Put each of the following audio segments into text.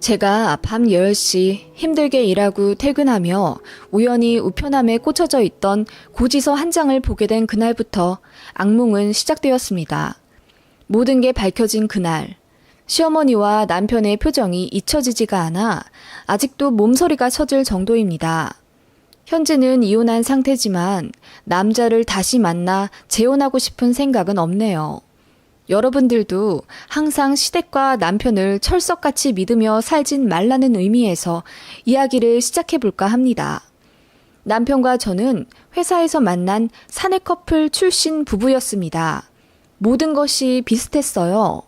제가 밤 10시 힘들게 일하고 퇴근하며 우연히 우편함에 꽂혀져 있던 고지서 한 장을 보게 된 그날부터 악몽은 시작되었습니다. 모든 게 밝혀진 그날. 시어머니와 남편의 표정이 잊혀지지가 않아 아직도 몸서리가 쳐질 정도입니다. 현재는 이혼한 상태지만 남자를 다시 만나 재혼하고 싶은 생각은 없네요. 여러분들도 항상 시댁과 남편을 철석같이 믿으며 살진 말라는 의미에서 이야기를 시작해 볼까 합니다. 남편과 저는 회사에서 만난 사내 커플 출신 부부였습니다. 모든 것이 비슷했어요.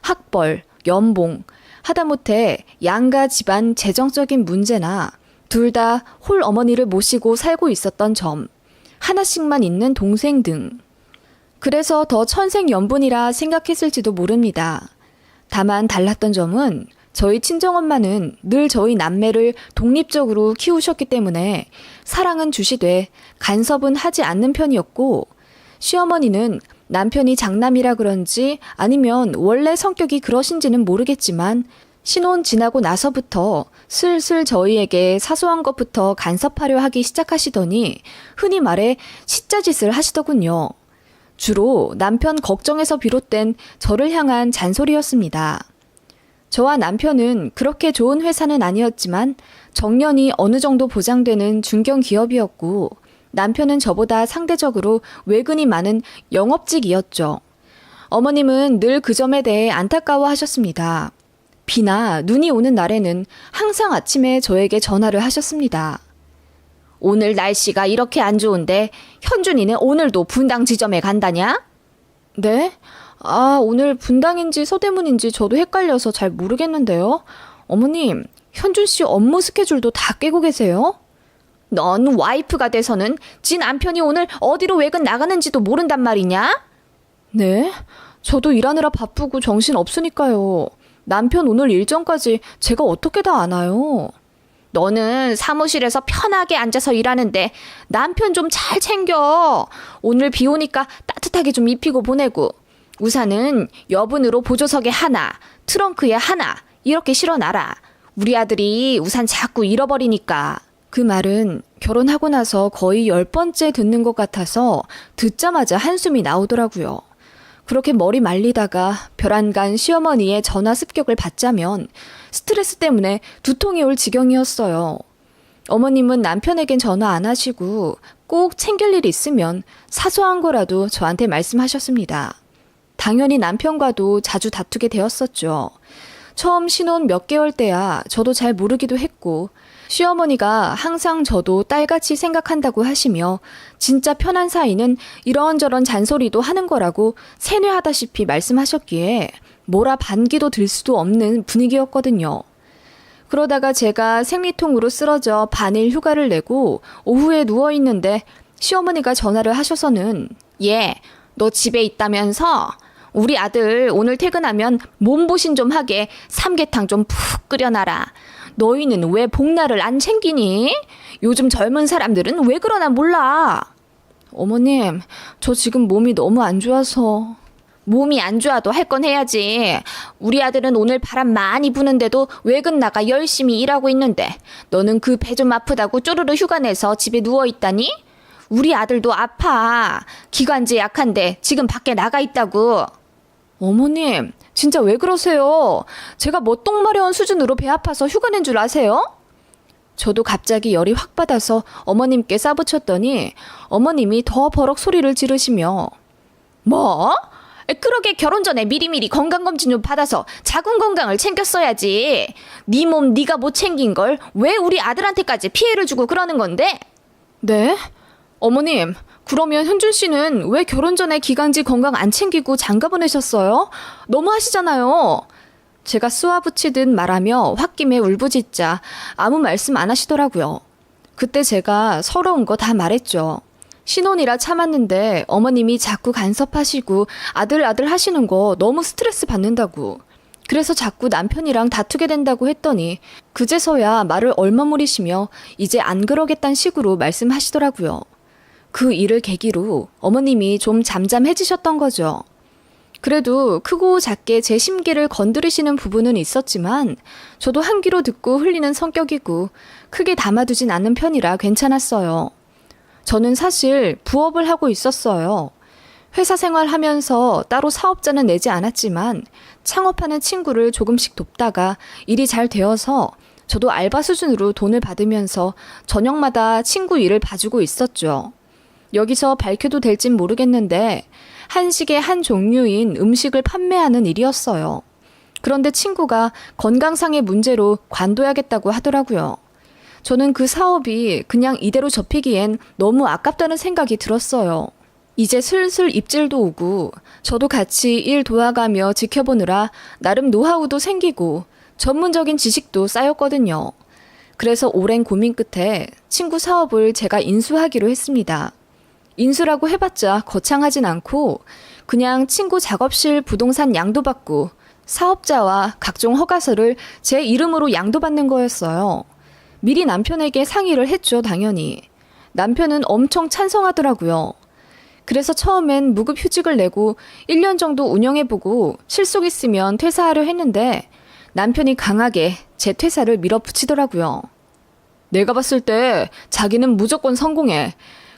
학벌, 연봉, 하다못해 양가 집안 재정적인 문제나 둘 다 홀 어머니를 모시고 살고 있었던 점, 하나씩만 있는 동생 등. 그래서 더 천생연분이라 생각했을지도 모릅니다. 다만 달랐던 점은 저희 친정엄마는 늘 저희 남매를 독립적으로 키우셨기 때문에 사랑은 주시되 간섭은 하지 않는 편이었고 시어머니는 남편이 장남이라 그런지 아니면 원래 성격이 그러신지는 모르겠지만 신혼 지나고 나서부터 슬슬 저희에게 사소한 것부터 간섭하려 하기 시작하시더니 흔히 말해 시짜짓을 하시더군요. 주로 남편 걱정에서 비롯된 저를 향한 잔소리였습니다. 저와 남편은 그렇게 좋은 회사는 아니었지만 정년이 어느 정도 보장되는 중견 기업이었고 남편은 저보다 상대적으로 외근이 많은 영업직이었죠. 어머님은 늘 그 점에 대해 안타까워 하셨습니다. 비나 눈이 오는 날에는 항상 아침에 저에게 전화를 하셨습니다. 오늘 날씨가 이렇게 안 좋은데 현준이는 오늘도 분당 지점에 간다냐? 네? 아, 오늘 분당인지 서대문인지 저도 헷갈려서 잘 모르겠는데요. 어머님, 현준 씨 업무 스케줄도 다 깨고 계세요? 넌 와이프가 돼서는 지 남편이 오늘 어디로 외근 나가는지도 모른단 말이냐? 네? 저도 일하느라 바쁘고 정신 없으니까요. 남편 오늘 일정까지 제가 어떻게 다 아나요? 너는 사무실에서 편하게 앉아서 일하는데 남편 좀 잘 챙겨. 오늘 비 오니까 따뜻하게 좀 입히고 보내고. 우산은 여분으로 보조석에 하나, 트렁크에 하나, 이렇게 실어놔라. 우리 아들이 우산 자꾸 잃어버리니까. 그 말은 결혼하고 나서 거의 열 번째 듣는 것 같아서 듣자마자 한숨이 나오더라고요. 그렇게 머리 말리다가 별안간 시어머니의 전화 습격을 받자면 스트레스 때문에 두통이 올 지경이었어요. 어머님은 남편에겐 전화 안 하시고 꼭 챙길 일 있으면 사소한 거라도 저한테 말씀하셨습니다. 당연히 남편과도 자주 다투게 되었었죠. 처음 신혼 몇 개월 때야 저도 잘 모르기도 했고 시어머니가 항상 저도 딸같이 생각한다고 하시며 진짜 편한 사이는 이런저런 잔소리도 하는 거라고 세뇌하다시피 말씀하셨기에 뭐라 반기도 들 수도 없는 분위기였거든요. 그러다가 제가 생리통으로 쓰러져 반일 휴가를 내고 오후에 누워 있는데 시어머니가 전화를 하셔서는 얘, 너 집에 있다면서 우리 아들 오늘 퇴근하면 몸보신 좀 하게 삼계탕 좀 푹 끓여놔라. 너희는 왜 복날을 안 챙기니? 요즘 젊은 사람들은 왜 그러나 몰라. 어머님, 저 지금 몸이 너무 안 좋아서. 몸이 안 좋아도 할 건 해야지. 우리 아들은 오늘 바람 많이 부는데도 외근 나가 열심히 일하고 있는데 너는 그 배 좀 아프다고 쪼르르 휴가 내서 집에 누워 있다니? 우리 아들도 아파. 기관지 약한데 지금 밖에 나가 있다고. 어머님, 진짜 왜 그러세요? 제가 뭐 똥마려운 수준으로 배 아파서 휴가 낸 줄 아세요? 저도 갑자기 열이 확 받아서 어머님께 싸붙였더니 어머님이 더 버럭 소리를 지르시며 뭐? 그러게 결혼 전에 미리미리 건강검진 좀 받아서 자궁 건강을 챙겼어야지. 네 몸 네가 못 챙긴 걸 왜 우리 아들한테까지 피해를 주고 그러는 건데? 네? 어머님, 그러면 현준 씨는 왜 결혼 전에 기관지 건강 안 챙기고 장가 보내셨어요? 너무 하시잖아요. 제가 쏘아붙이듯 말하며 홧김에 울부짖자 아무 말씀 안 하시더라고요. 그때 제가 서러운 거 다 말했죠. 신혼이라 참았는데 어머님이 자꾸 간섭하시고 아들 아들 하시는 거 너무 스트레스 받는다고. 그래서 자꾸 남편이랑 다투게 된다고 했더니 그제서야 말을 얼머무리시며 이제 안 그러겠다는 식으로 말씀하시더라고요. 그 일을 계기로 어머님이 좀 잠잠해지셨던 거죠. 그래도 크고 작게 제 심기를 건드리시는 부분은 있었지만 저도 한 귀로 듣고 흘리는 성격이고 크게 담아두진 않는 편이라 괜찮았어요. 저는 사실 부업을 하고 있었어요. 회사 생활하면서 따로 사업자는 내지 않았지만 창업하는 친구를 조금씩 돕다가 일이 잘 되어서 저도 알바 수준으로 돈을 받으면서 저녁마다 친구 일을 봐주고 있었죠. 여기서 밝혀도 될진 모르겠는데 한식의 한 종류인 음식을 판매하는 일이었어요. 그런데 친구가 건강상의 문제로 관둬야겠다고 하더라고요. 저는 그 사업이 그냥 이대로 접히기엔 너무 아깝다는 생각이 들었어요. 이제 슬슬 입질도 오고 저도 같이 일 도와가며 지켜보느라 나름 노하우도 생기고 전문적인 지식도 쌓였거든요. 그래서 오랜 고민 끝에 친구 사업을 제가 인수하기로 했습니다. 인수라고 해봤자 거창하진 않고 그냥 친구 작업실 부동산 양도받고 사업자와 각종 허가서를 제 이름으로 양도받는 거였어요. 미리 남편에게 상의를 했죠, 당연히. 남편은 엄청 찬성하더라고요. 그래서 처음엔 무급 휴직을 내고 1년 정도 운영해보고 실속 있으면 퇴사하려 했는데 남편이 강하게 제 퇴사를 밀어붙이더라고요. 내가 봤을 때 자기는 무조건 성공해.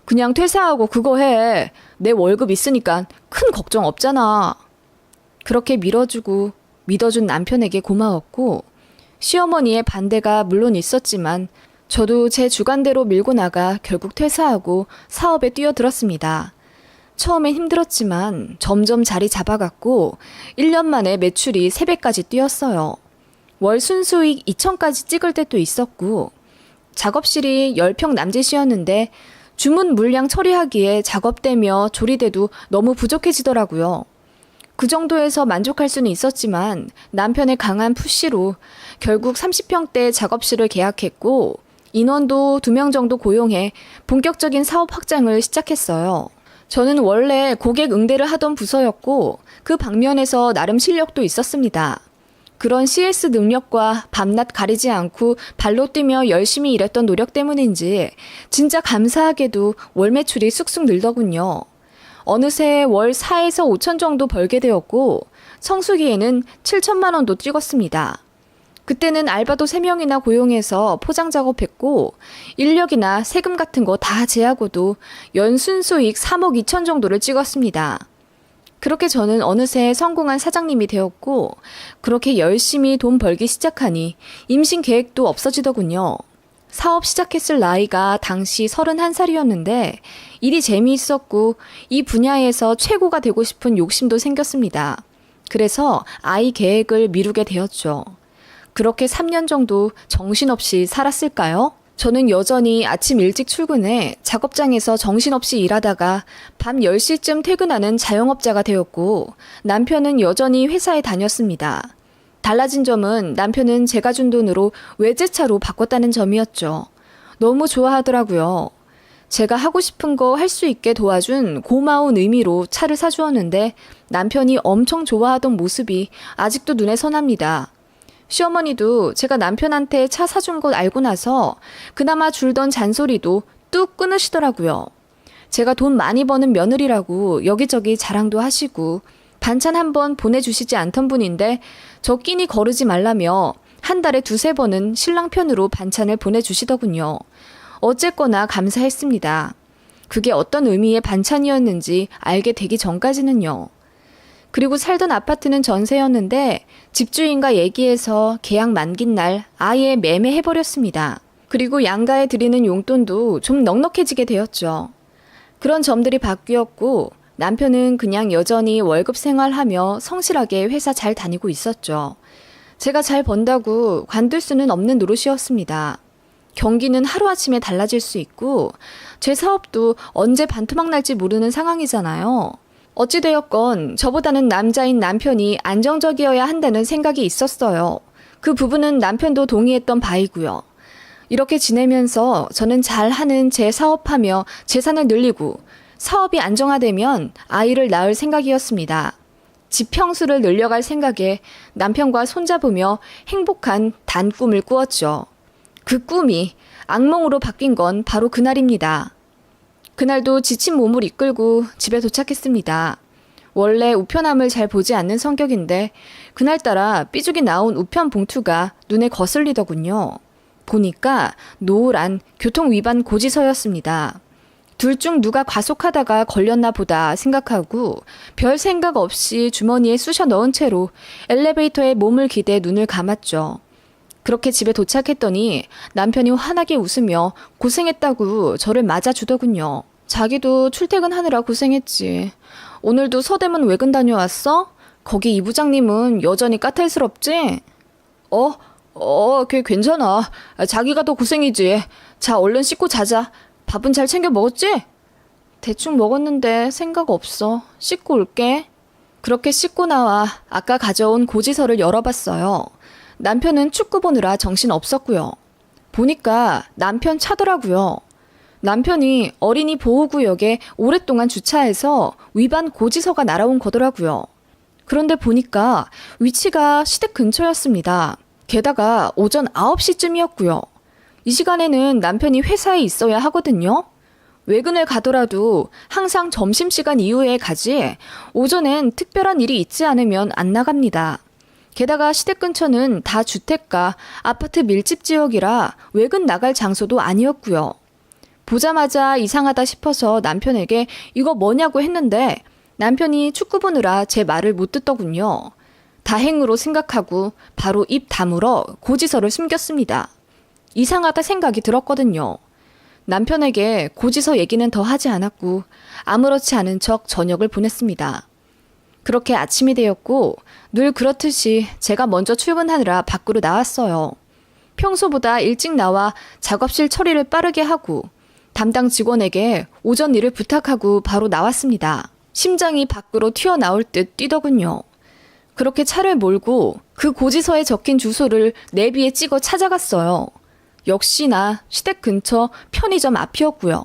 그냥 퇴사하고 그거 해. 내 월급 있으니까 큰 걱정 없잖아. 그렇게 밀어주고 믿어준 남편에게 고마웠고 시어머니의 반대가 물론 있었지만 저도 제 주관대로 밀고 나가 결국 퇴사하고 사업에 뛰어들었습니다. 처음엔 힘들었지만 점점 자리 잡아갔고 1년 만에 매출이 3배까지 뛰었어요. 월 순수익 2천까지 찍을 때도 있었고 작업실이 10평 남짓이었는데 주문 물량 처리하기에 작업되며 조리대도 너무 부족해지더라고요. 그 정도에서 만족할 수는 있었지만 남편의 강한 푸시로 결국 30평대 작업실을 계약했고 인원도 2명 정도 고용해 본격적인 사업 확장을 시작했어요. 저는 원래 고객 응대를 하던 부서였고 그 방면에서 나름 실력도 있었습니다. 그런 CS 능력과 밤낮 가리지 않고 발로 뛰며 열심히 일했던 노력 때문인지 진짜 감사하게도 월 매출이 쑥쑥 늘더군요. 어느새 월 4에서 5천 정도 벌게 되었고 성수기에는 7천만 원도 찍었습니다. 그때는 알바도 3명이나 고용해서 포장 작업했고 인력이나 세금 같은 거 다 제하고도 연순 수익 3억 2천 정도를 찍었습니다. 그렇게 저는 어느새 성공한 사장님이 되었고 그렇게 열심히 돈 벌기 시작하니 임신 계획도 없어지더군요. 사업 시작했을 나이가 당시 31살이었는데 일이 재미있었고 이 분야에서 최고가 되고 싶은 욕심도 생겼습니다. 그래서 아이 계획을 미루게 되었죠. 그렇게 3년 정도 정신없이 살았을까요? 저는 여전히 아침 일찍 출근해 작업장에서 정신없이 일하다가 밤 10시쯤 퇴근하는 자영업자가 되었고 남편은 여전히 회사에 다녔습니다. 달라진 점은 남편은 제가 준 돈으로 외제차로 바꿨다는 점이었죠. 너무 좋아하더라고요. 제가 하고 싶은 거 할 수 있게 도와준 고마운 의미로 차를 사주었는데 남편이 엄청 좋아하던 모습이 아직도 눈에 선합니다. 시어머니도 제가 남편한테 차 사준 것 알고 나서 그나마 줄던 잔소리도 뚝 끊으시더라고요. 제가 돈 많이 버는 며느리라고 여기저기 자랑도 하시고 반찬 한 번 보내주시지 않던 분인데 저 끼니 거르지 말라며 한 달에 두세 번은 신랑 편으로 반찬을 보내주시더군요. 어쨌거나 감사했습니다. 그게 어떤 의미의 반찬이었는지 알게 되기 전까지는요. 그리고 살던 아파트는 전세였는데 집주인과 얘기해서 계약 만긴 날 아예 매매해버렸습니다. 그리고 양가에 드리는 용돈도 좀 넉넉해지게 되었죠. 그런 점들이 바뀌었고 남편은 그냥 여전히 월급 생활하며 성실하게 회사 잘 다니고 있었죠. 제가 잘 번다고 관둘 수는 없는 노릇이었습니다. 경기는 하루아침에 달라질 수 있고 제 사업도 언제 반토막 날지 모르는 상황이잖아요. 어찌되었건 저보다는 남자인 남편이 안정적이어야 한다는 생각이 있었어요. 그 부분은 남편도 동의했던 바이고요. 이렇게 지내면서 저는 잘하는 제 사업하며 재산을 늘리고 사업이 안정화되면 아이를 낳을 생각이었습니다. 지평수를 늘려갈 생각에 남편과 손잡으며 행복한 단 꿈을 꾸었죠. 그 꿈이 악몽으로 바뀐 건 바로 그날입니다. 그날도 지친 몸을 이끌고 집에 도착했습니다. 원래 우편함을 잘 보지 않는 성격인데 그날따라 삐죽이 나온 우편 봉투가 눈에 거슬리더군요. 보니까 노란 교통 위반 고지서였습니다. 둘 중 누가 과속하다가 걸렸나 보다 생각하고 별 생각 없이 주머니에 쑤셔 넣은 채로 엘리베이터에 몸을 기대 눈을 감았죠. 그렇게 집에 도착했더니 남편이 환하게 웃으며 고생했다고 저를 맞아주더군요. 자기도 출퇴근하느라 고생했지. 오늘도 서대문 외근 다녀왔어? 거기 이 부장님은 여전히 까탈스럽지? 어, 어, 걔 괜찮아. 아, 자기가 더 고생이지. 자, 얼른 씻고 자자. 밥은 잘 챙겨 먹었지? 대충 먹었는데 생각 없어. 씻고 올게. 그렇게 씻고 나와 아까 가져온 고지서를 열어봤어요. 남편은 축구 보느라 정신 없었고요. 보니까 남편 차더라고요. 남편이 어린이 보호구역에 오랫동안 주차해서 위반 고지서가 날아온 거더라고요. 그런데 보니까 위치가 시댁 근처였습니다. 게다가 오전 9시쯤이었고요. 이 시간에는 남편이 회사에 있어야 하거든요. 외근을 가더라도 항상 점심시간 이후에 가지 오전엔 특별한 일이 있지 않으면 안 나갑니다. 게다가 시댁 근처는 다 주택가, 아파트 밀집 지역이라 외근 나갈 장소도 아니었고요. 보자마자 이상하다 싶어서 남편에게 이거 뭐냐고 했는데 남편이 축구 보느라 제 말을 못 듣더군요. 다행으로 생각하고 바로 입 다물어 고지서를 숨겼습니다. 이상하다 생각이 들었거든요. 남편에게 고지서 얘기는 더 하지 않았고 아무렇지 않은 척 저녁을 보냈습니다. 그렇게 아침이 되었고 늘 그렇듯이 제가 먼저 출근하느라 밖으로 나왔어요. 평소보다 일찍 나와 작업실 처리를 빠르게 하고 담당 직원에게 오전 일을 부탁하고 바로 나왔습니다. 심장이 밖으로 튀어나올 듯 뛰더군요. 그렇게 차를 몰고 그 고지서에 적힌 주소를 내비에 찍어 찾아갔어요. 역시나 시댁 근처 편의점 앞이었고요.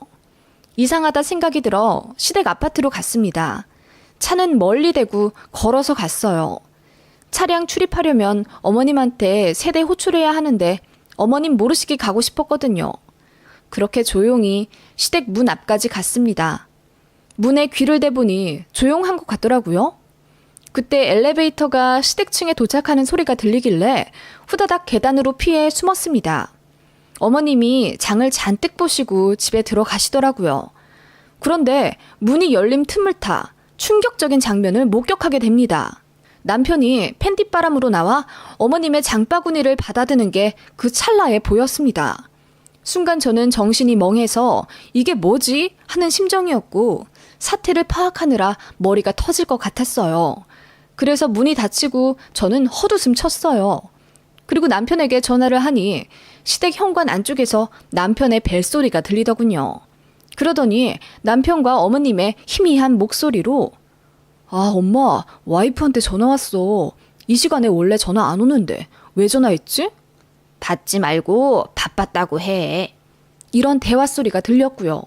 이상하다 생각이 들어 시댁 아파트로 갔습니다. 차는 멀리 대고 걸어서 갔어요. 차량 출입하려면 어머님한테 세대 호출해야 하는데 어머님 모르시게 가고 싶었거든요. 그렇게 조용히 시댁 문 앞까지 갔습니다. 문에 귀를 대보니 조용한 것 같더라고요. 그때 엘리베이터가 시댁층에 도착하는 소리가 들리길래 후다닥 계단으로 피해 숨었습니다. 어머님이 장을 잔뜩 보시고 집에 들어가시더라고요. 그런데 문이 열린 틈을 타 충격적인 장면을 목격하게 됩니다. 남편이 팬티바람으로 나와 어머님의 장바구니를 받아드는 게 그 찰나에 보였습니다. 순간 저는 정신이 멍해서 이게 뭐지? 하는 심정이었고 사태를 파악하느라 머리가 터질 것 같았어요. 그래서 문이 닫히고 저는 헛웃음 쳤어요. 그리고 남편에게 전화를 하니 시댁 현관 안쪽에서 남편의 벨소리가 들리더군요. 그러더니 남편과 어머님의 희미한 목소리로 아, 엄마, 와이프한테 전화 왔어. 이 시간에 원래 전화 안 오는데 왜 전화했지? 받지 말고 바빴다고 해. 이런 대화 소리가 들렸고요.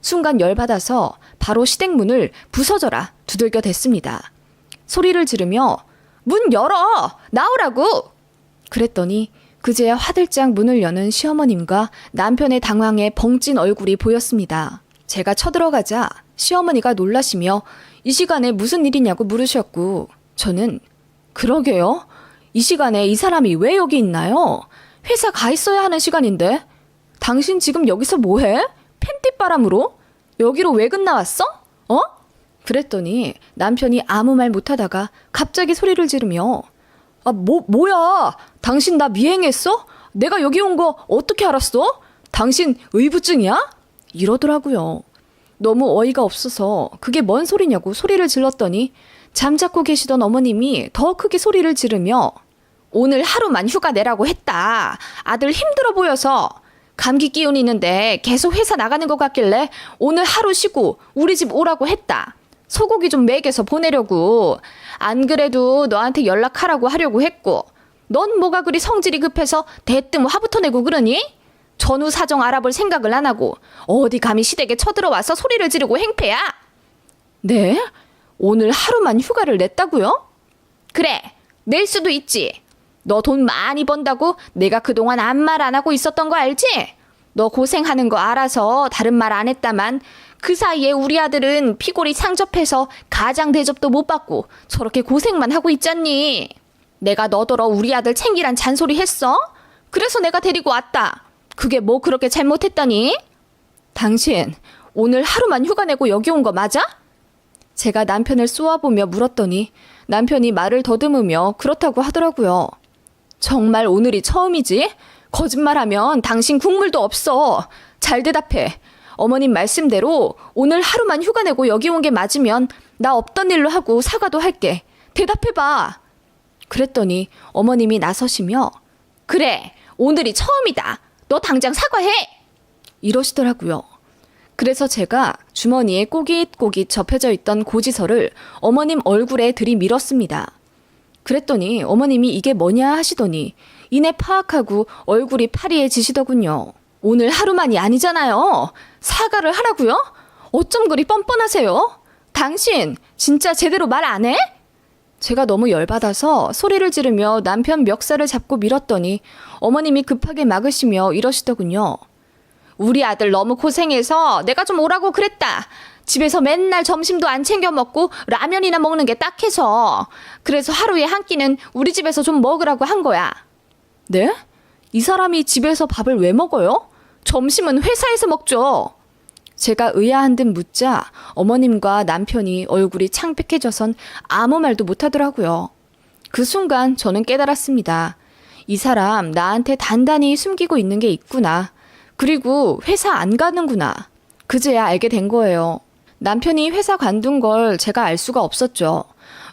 순간 열받아서 바로 시댁 문을 부서져라 두들겨 댔습니다. 소리를 지르며 문 열어! 나오라고! 그랬더니 그제야 화들짝 문을 여는 시어머님과 남편의 당황해 벙찐 얼굴이 보였습니다. 제가 쳐들어가자 시어머니가 놀라시며 이 시간에 무슨 일이냐고 물으셨고 저는 그러게요. 이 시간에 이 사람이 왜 여기 있나요? 회사 가 있어야 하는 시간인데. 당신 지금 여기서 뭐해? 팬티바람으로? 여기로 외근 나왔어? 어? 그랬더니 남편이 아무 말 못하다가 갑자기 소리를 지르며 아, 뭐, 뭐야? 당신 나 미행했어? 내가 여기 온 거 어떻게 알았어? 당신 의부증이야? 이러더라고요. 너무 어이가 없어서 그게 뭔 소리냐고 소리를 질렀더니 잠자코 계시던 어머님이 더 크게 소리를 지르며 오늘 하루만 휴가 내라고 했다. 아들 힘들어 보여서 감기 기운 있는데 계속 회사 나가는 것 같길래 오늘 하루 쉬고 우리 집 오라고 했다. 소고기 좀 먹여서 보내려고. 안 그래도 너한테 연락하라고 하려고 했고. 넌 뭐가 그리 성질이 급해서 대뜸 화부터 내고 그러니? 전후 사정 알아볼 생각을 안 하고 어디 감히 시댁에 쳐들어와서 소리를 지르고 행패야? 네? 오늘 하루만 휴가를 냈다고요? 그래, 낼 수도 있지. 너 돈 많이 번다고 내가 그동안 아무 말 안 하고 있었던 거 알지? 너 고생하는 거 알아서 다른 말 안 했다만 그 사이에 우리 아들은 피골이 상접해서 가장 대접도 못 받고 저렇게 고생만 하고 있잖니. 내가 너더러 우리 아들 챙기란 잔소리 했어? 그래서 내가 데리고 왔다. 그게 뭐 그렇게 잘못했다니? 당신 오늘 하루만 휴가 내고 여기 온 거 맞아? 제가 남편을 쏘아보며 물었더니 남편이 말을 더듬으며 그렇다고 하더라고요. 정말 오늘이 처음이지? 거짓말하면 당신 국물도 없어. 잘 대답해. 어머님 말씀대로 오늘 하루만 휴가 내고 여기 온 게 맞으면 나 없던 일로 하고 사과도 할게. 대답해봐. 그랬더니 어머님이 나서시며 그래 오늘이 처음이다. 너 당장 사과해. 이러시더라고요. 그래서 제가 주머니에 꼬깃꼬깃 접혀져 있던 고지서를 어머님 얼굴에 들이밀었습니다. 그랬더니 어머님이 이게 뭐냐 하시더니 이내 파악하고 얼굴이 파리해지시더군요. 오늘 하루만이 아니잖아요. 사과를 하라고요? 어쩜 그리 뻔뻔하세요? 당신 진짜 제대로 말 안 해? 제가 너무 열받아서 소리를 지르며 남편 멱살을 잡고 밀었더니 어머님이 급하게 막으시며 이러시더군요. 우리 아들 너무 고생해서 내가 좀 오라고 그랬다. 집에서 맨날 점심도 안 챙겨 먹고 라면이나 먹는 게 딱해서. 그래서 하루에 한 끼는 우리 집에서 좀 먹으라고 한 거야. 네? 이 사람이 집에서 밥을 왜 먹어요? 점심은 회사에서 먹죠. 제가 의아한 듯 묻자 어머님과 남편이 얼굴이 창백해져선 아무 말도 못하더라고요. 그 순간 저는 깨달았습니다. 이 사람 나한테 단단히 숨기고 있는 게 있구나. 그리고 회사 안 가는구나. 그제야 알게 된 거예요. 남편이 회사 관둔 걸 제가 알 수가 없었죠.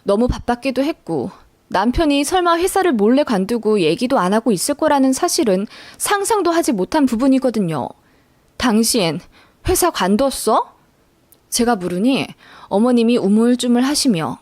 너무 바빴기도 했고, 남편이 설마 회사를 몰래 관두고 얘기도 안 하고 있을 거라는 사실은 상상도 하지 못한 부분이거든요. 당신, 회사 관뒀어? 제가 물으니 어머님이 우물쭈물 하시며,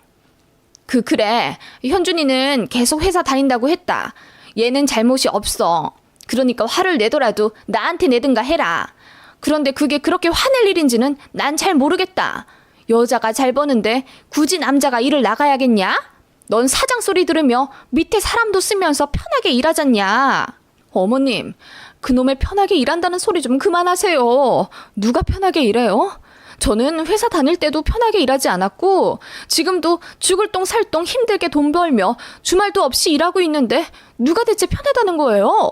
그, 그래. 현준이는 계속 회사 다닌다고 했다. 얘는 잘못이 없어. 그러니까 화를 내더라도 나한테 내든가 해라. 그런데 그게 그렇게 화낼 일인지는 난 잘 모르겠다. 여자가 잘 버는데 굳이 남자가 일을 나가야겠냐? 넌 사장 소리 들으며 밑에 사람도 쓰면서 편하게 일하잖냐? 어머님, 그놈의 편하게 일한다는 소리 좀 그만하세요. 누가 편하게 일해요? 저는 회사 다닐 때도 편하게 일하지 않았고, 지금도 죽을 똥 살 똥 힘들게 돈 벌며 주말도 없이 일하고 있는데, 누가 대체 편하다는 거예요?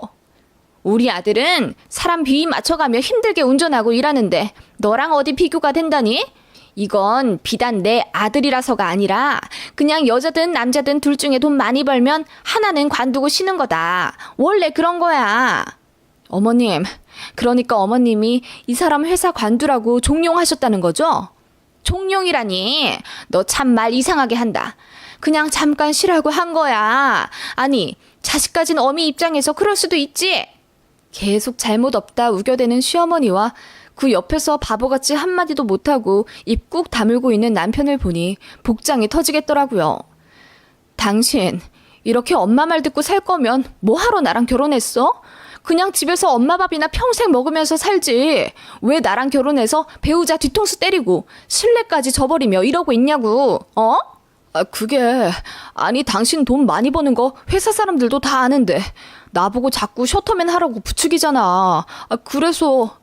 우리 아들은 사람 비위 맞춰가며 힘들게 운전하고 일하는데 너랑 어디 비교가 된다니? 이건 비단 내 아들이라서가 아니라 그냥 여자든 남자든 둘 중에 돈 많이 벌면 하나는 관두고 쉬는 거다. 원래 그런 거야. 어머님, 그러니까 어머님이 이 사람 회사 관두라고 종용하셨다는 거죠? 종용이라니. 너 참 말 이상하게 한다. 그냥 잠깐 쉬라고 한 거야. 아니, 자식 가진 어미 입장에서 그럴 수도 있지. 계속 잘못 없다 우겨대는 시어머니와 그 옆에서 바보같이 한마디도 못하고 입꾹 다물고 있는 남편을 보니 복장이 터지겠더라고요. 당신, 이렇게 엄마 말 듣고 살 거면 뭐하러 나랑 결혼했어? 그냥 집에서 엄마 밥이나 평생 먹으면서 살지. 왜 나랑 결혼해서 배우자 뒤통수 때리고 신뢰까지 저버리며 이러고 있냐고, 어? 아, 그게, 아니, 당신 돈 많이 버는 거 회사 사람들도 다 아는데, 나보고 자꾸 셔터맨 하라고 부추기잖아. 아, 그래서,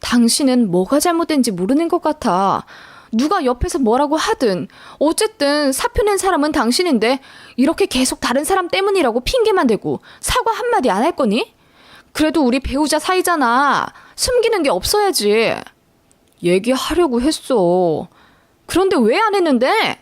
당신은 뭐가 잘못된지 모르는 것 같아. 누가 옆에서 뭐라고 하든, 어쨌든 사표 낸 사람은 당신인데, 이렇게 계속 다른 사람 때문이라고 핑계만 대고, 사과 한마디 안 할 거니? 그래도 우리 배우자 사이잖아. 숨기는 게 없어야지. 얘기하려고 했어. 그런데 왜 안 했는데?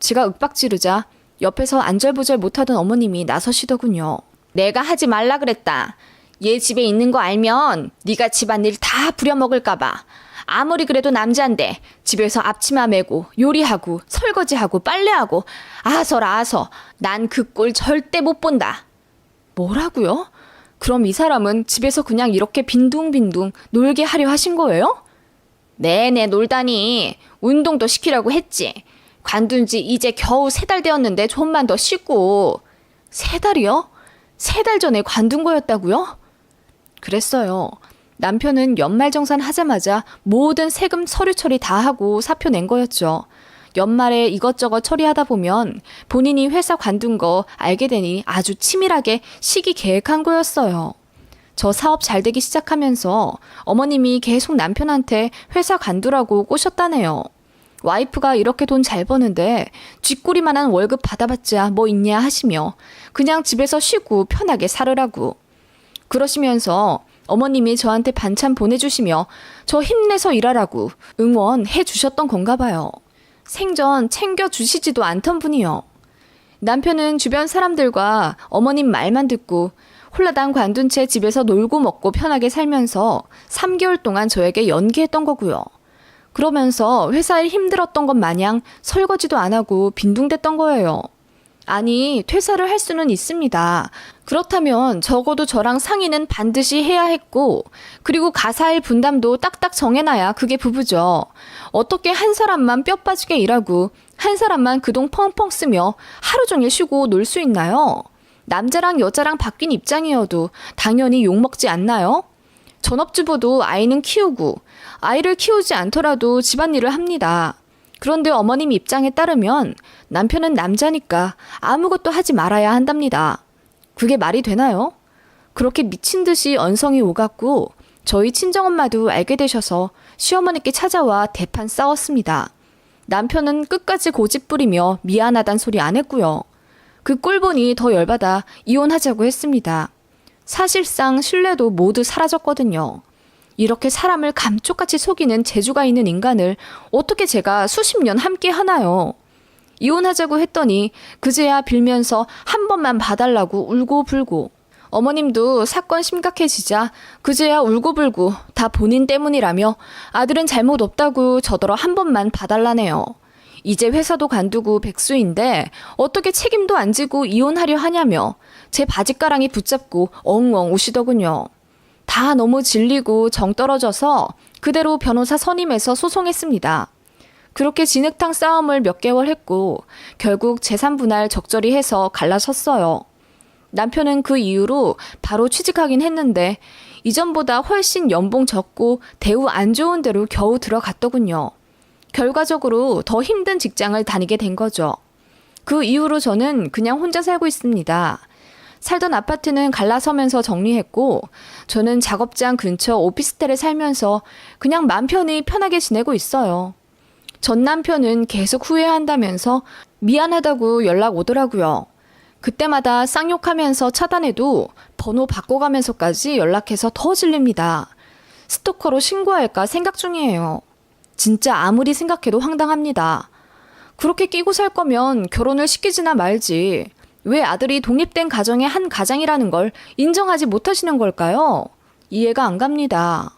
제가 윽박 지르자 옆에서 안절부절 못하던 어머님이 나서시더군요. 내가 하지 말라 그랬다. 얘 집에 있는 거 알면 네가 집안일 다 부려먹을까 봐. 아무리 그래도 남자인데 집에서 앞치마 메고 요리하고 설거지하고 빨래하고 아서라 아서 난 그 꼴 절대 못 본다. 뭐라고요? 그럼 이 사람은 집에서 그냥 이렇게 빈둥빈둥 놀게 하려 하신 거예요? 네네 놀다니 운동도 시키라고 했지. 관둔 지 이제 겨우 세 달 되었는데 좀만 더 쉬고 세 달이요? 세 달 전에 관둔 거였다고요? 그랬어요. 남편은 연말정산 하자마자 모든 세금 서류 처리 다 하고 사표 낸 거였죠. 연말에 이것저것 처리하다 보면 본인이 회사 관둔 거 알게 되니 아주 치밀하게 시기 계획한 거였어요. 저 사업 잘 되기 시작하면서 어머님이 계속 남편한테 회사 간두라고 꼬셨다네요. 와이프가 이렇게 돈 잘 버는데 쥐꼬리만한 월급 받아봤자 뭐 있냐 하시며 그냥 집에서 쉬고 편하게 살으라고. 그러시면서 어머님이 저한테 반찬 보내주시며 저 힘내서 일하라고 응원해 주셨던 건가 봐요. 생전 챙겨주시지도 않던 분이요. 남편은 주변 사람들과 어머님 말만 듣고 홀라당 관둔 채 집에서 놀고 먹고 편하게 살면서 3개월 동안 저에게 연기했던 거고요. 그러면서 회사에 힘들었던 것 마냥 설거지도 안 하고 빈둥댔던 거예요. 아니, 퇴사를 할 수는 있습니다. 그렇다면 적어도 저랑 상의는 반드시 해야 했고, 그리고 가사일 분담도 딱딱 정해놔야 그게 부부죠. 어떻게 한 사람만 뼈 빠지게 일하고, 한 사람만 그돈 펑펑 쓰며 하루 종일 쉬고 놀 수 있나요? 남자랑 여자랑 바뀐 입장이어도 당연히 욕먹지 않나요? 전업주부도 아이는 키우고, 아이를 키우지 않더라도 집안일을 합니다. 그런데 어머님 입장에 따르면 남편은 남자니까 아무것도 하지 말아야 한답니다. 그게 말이 되나요? 그렇게 미친 듯이 언성이 오갔고 저희 친정엄마도 알게 되셔서 시어머니께 찾아와 대판 싸웠습니다. 남편은 끝까지 고집 부리며 미안하단 소리 안 했고요. 그 꼴 보니 더 열받아 이혼하자고 했습니다. 사실상 신뢰도 모두 사라졌거든요. 이렇게 사람을 감쪽같이 속이는 재주가 있는 인간을 어떻게 제가 수십 년 함께 하나요? 이혼하자고 했더니 그제야 빌면서 한 번만 봐달라고 울고불고 어머님도 사건 심각해지자 그제야 울고불고 다 본인 때문이라며 아들은 잘못 없다고 저더러 한 번만 봐달라네요. 이제 회사도 간두고 백수인데 어떻게 책임도 안 지고 이혼하려 하냐며 제 바지가랑이 붙잡고 엉엉 우시더군요. 다 너무 질리고 정 떨어져서 그대로 변호사 선임해서 소송했습니다. 그렇게 진흙탕 싸움을 몇 개월 했고 결국 재산 분할 적절히 해서 갈라섰어요. 남편은 그 이후로 바로 취직하긴 했는데 이전보다 훨씬 연봉 적고 대우 안 좋은 데로 겨우 들어갔더군요. 결과적으로 더 힘든 직장을 다니게 된 거죠. 그 이후로 저는 그냥 혼자 살고 있습니다. 살던 아파트는 갈라서면서 정리했고, 저는 작업장 근처 오피스텔에 살면서 그냥 맘 편히 편하게 지내고 있어요. 전 남편은 계속 후회한다면서 미안하다고 연락 오더라고요. 그때마다 쌍욕하면서 차단해도 번호 바꿔가면서까지 연락해서 더 질립니다. 스토커로 신고할까 생각 중이에요. 진짜 아무리 생각해도 황당합니다. 그렇게 끼고 살 거면 결혼을 시키지나 말지. 왜 아들이 독립된 가정의 한 가장이라는 걸 인정하지 못하시는 걸까요? 이해가 안 갑니다.